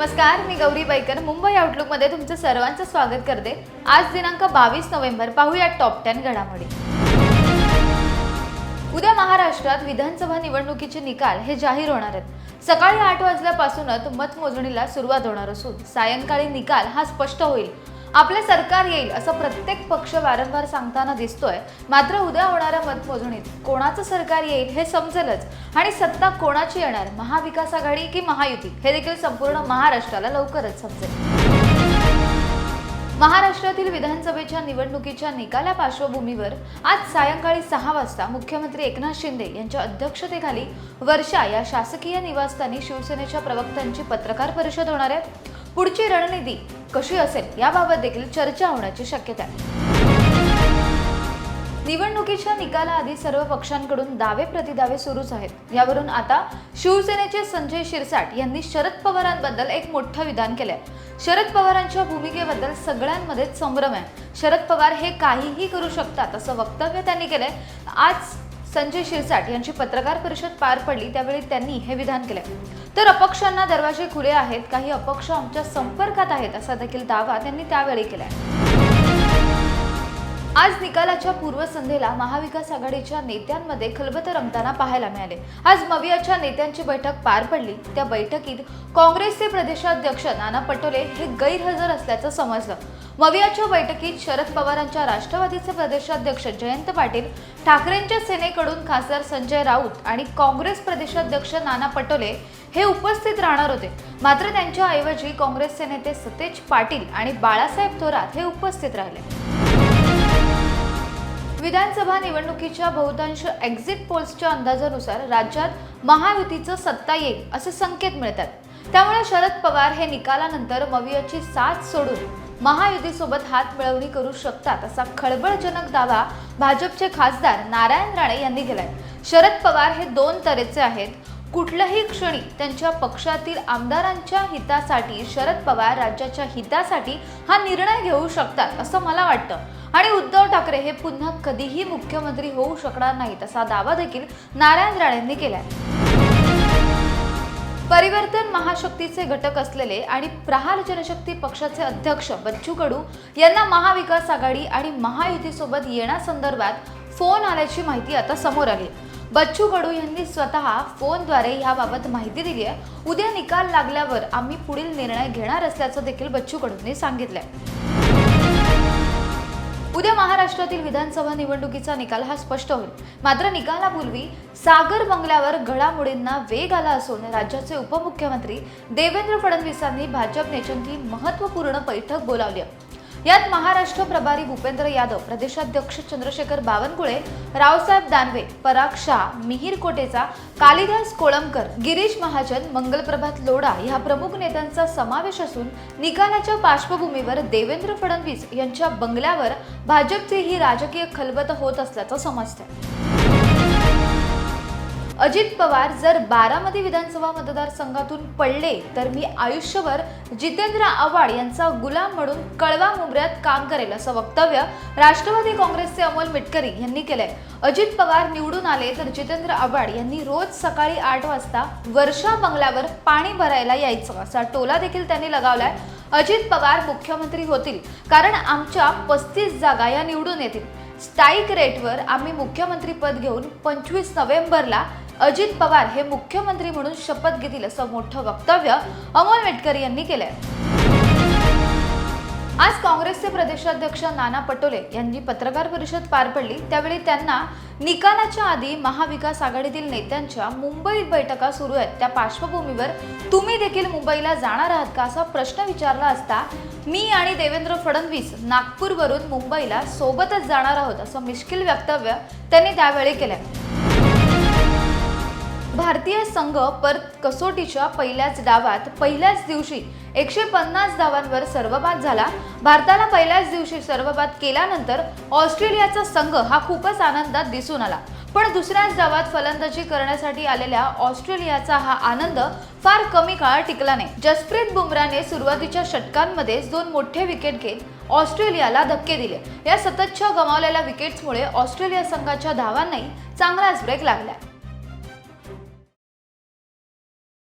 नमस्कार मी गौरी बैकर. मुंबई आउटलुकमध्ये तुमचं सर्वांचं स्वागत करते. आज दिनांक बावीस नोव्हेंबर पाहूया टॉप टेन घडामोडी. उद्या महाराष्ट्रात विधानसभा निवडणुकीचे निकाल हे जाहीर होणार आहेत. सकाळी आठ वाजल्यापासूनच मतमोजणीला सुरुवात होणार असून सायंकाळी निकाल हा स्पष्ट होईल. आपले सरकार येईल असं प्रत्येक पक्ष वारंवार सांगताना दिसतोय. मात्र उद्या होणाऱ्या मतमोजणीत कोणाचं सरकार येईल हे समजेलच. आणि सत्ता कोणाची येणार? महाविकास आघाडी की महायुती? हे देखील संपूर्ण महाराष्ट्राला लवकरच समजेल. महाराष्ट्रातील विधानसभेच्या निवडणुकीच्या निकाला पार्श्वभूमीवर आज सायंकाळी सहा वाजता मुख्यमंत्री एकनाथ शिंदे यांच्या अध्यक्षतेखाली वर्षा या शासकीय निवासस्थानी शिवसेनेच्या प्रवक्त्यांची पत्रकार परिषद होणार आहे. पुढची रणनीती कशी असेल याबाबत देखील चर्चा होण्याची शक्यता आहे. निवडणुकीच्या निकालाआधी सर्व पक्षांकडून दावे प्रतिदावे सुरूच आहेत. यावरून आता शिवसेनेचे संजय शिरसाट यांनी शरद पवारांबद्दल एक मोठं विधान केलंय. शरद पवारांच्या भूमिकेबद्दल सगळ्यांमध्येच संभ्रम आहे. शरद पवार हे काहीही करू शकतात असं वक्तव्य त्यांनी केलंय. आज संजय शिरसाट यांची पत्रकार परिषद पार पडली त्यावेळी त्यांनी हे विधान केलंय. तर अपक्षांना दरवाजे खुले आहेत काही अपक्ष आमच्या संपर्कात आहेत असा देखील दावा त्यांनी त्यावेळी केलाय. आज निकालाच्या पूर्वसंध्येला महाविकास आघाडीच्या नेत्यांमध्ये खलबत रंगताना पाहायला मिळाले. आज मवियाच्या नेत्यांची बैठक पार पडली. त्या बैठकीत काँग्रेसचे प्रदेशाध्यक्ष नाना पटोले हे गैरहजर असल्याचं समजलं. मवियाच्या बैठकीत शरद पवारांच्या राष्ट्रवादीचे प्रदेशाध्यक्ष जयंत पाटील ठाकरेंच्या सेनेकडून खासदार संजय राऊत आणि काँग्रेस प्रदेशाध्यक्ष नाना पटोले हे उपस्थित राहणार होते. मात्र त्यांच्या ऐवजी काँग्रेसचे नेते सतेज पाटील आणि बाळासाहेब थोरात हे उपस्थित राहिले. विधानसभा निवडणुकीच्या बहुतांश एक्झिट पोल्सच्या अंदाजानुसार राज्यात महायुतीचं सत्ता येईल असे संकेत मिळतात. त्यामुळे शरद पवार हे निकालानंतर मवियाची साथ सोडून महायुतीसोबत हात मिळवणी करू शकतात असा खळबळजनक दावा भाजपचे खासदार नारायण राणे यांनी केलाय. शरद पवार हे दोन तऱ्हेचे आहेत. कुठल्याही क्षणी त्यांच्या पक्षातील आमदारांच्या हितासाठी शरद पवार राज्याच्या हितासाठी हा निर्णय घेऊ शकतात असं मला वाटतं. आणि उद्धव ठाकरे हे पुन्हा कधीही मुख्यमंत्री होऊ शकणार नाहीत असा दावा देखील नारायण राणेंनी केलाय. परिवर्तन महाशक्तीचे घटक असलेले आणि प्रहार जनशक्ती पक्षाचे अध्यक्ष बच्चू कडू यांना महाविकास आघाडी आणि महायुतीसोबत येण्यासंदर्भात फोन आल्याची माहिती आता समोर आली. बच्चू कडू यांनी स्वतः फोनद्वारे याबाबत माहिती दिली आहे. उद्या निकाल लागल्यावर आम्ही पुढील निर्णय घेणार असल्याचं देखील बच्चू कडूंनी सांगितलंय. उद्या महाराष्ट्रातील विधानसभा निवडणुकीचा निकाल हा स्पष्ट होईल. मात्र निकालापूर्वी सागर बंगल्यावर घडामोडींना वेग आला असून राज्याचे उपमुख्यमंत्री देवेंद्र फडणवीसांनी भाजप नेत्यांची महत्त्वपूर्ण बैठक बोलावली आहे. यात महाराष्ट्र प्रभारी भूपेंद्र यादव प्रदेशाध्यक्ष चंद्रशेखर बावनकुळे रावसाहेब दानवे पराग शाह मिहीर कोटेचा कालिदास कोळंबकर गिरीश महाजन मंगलप्रभात लोढा ह्या प्रमुख नेत्यांचा समावेश असून निकालाच्या पार्श्वभूमीवर देवेंद्र फडणवीस यांच्या बंगल्यावर भाजपची ही राजकीय खलबत होत असल्याचं समजतं अजित पवार जर बारामती विधानसभा मतदारसंघातून पडले तर मी आयुष्यभर जितेंद्र आव्हाड यांचा गुलाम म्हणून कळवा मुंबऱ्यात काम करेल असं वक्तव्य राष्ट्रवादी काँग्रेसचे अमोल मिटकरी यांनी केलंय. अजित पवार निवडून आले तर जितेंद्र आव्हाड यांनी रोज सकाळी आठ वाजता वर्षा बंगल्यावर पाणी भरायला यायचं असा टोला देखील त्यांनी लगावलाय. अजित पवार मुख्यमंत्री होतील कारण आमच्या पस्तीस जागा या निवडून येतील. स्टाईक रेटवर आम्ही मुख्यमंत्री पद घेऊन पंचवीस नोव्हेंबरला अजित पवार हे मुख्यमंत्री म्हणून शपथ घेतील असं मोठं वक्तव्य अमोल मेटकरी यांनी केलंय. आज काँग्रेसचे प्रदेशाध्यक्ष नाना पटोले यांनी पत्रकार परिषद पार पडली. त्यावेळी त्यांना निकालाच्या आधी महाविकास आघाडीतील नेत्यांच्या मुंबईत बैठका सुरू आहेत. त्या पार्श्वभूमीवर तुम्ही देखील मुंबईला जाणार आहात का असा प्रश्न विचारला असता मी आणि देवेंद्र फडणवीस नागपूरवरून मुंबईला सोबतच जाणार आहोत असं मिश्किल वक्तव्य त्यांनी त्यावेळी केलंय. भारतीय संघ परत कसोटीच्या पहिल्याच डावात पहिल्याच दिवशी एकशे पन्नास धावांवर सर्वबाद झाला. भारताला पहिल्याच दिवशी सर्वबाद केल्यानंतर ऑस्ट्रेलियाचा संघ हा खूपच आनंदात दिसून आला. पण दुसऱ्याच डावात फलंदाजी करण्यासाठी आलेल्या ऑस्ट्रेलियाचा हा आनंद फार कमी काळ टिकला नाही. जसप्रीत बुमराने सुरुवातीच्या षटकांमध्ये दोन मोठे विकेट घेत ऑस्ट्रेलियाला धक्के दिले. या सततच्या गमावलेल्या विकेट्समुळे ऑस्ट्रेलिया संघाच्या धावांनाही चांगलाच ब्रेक लागला.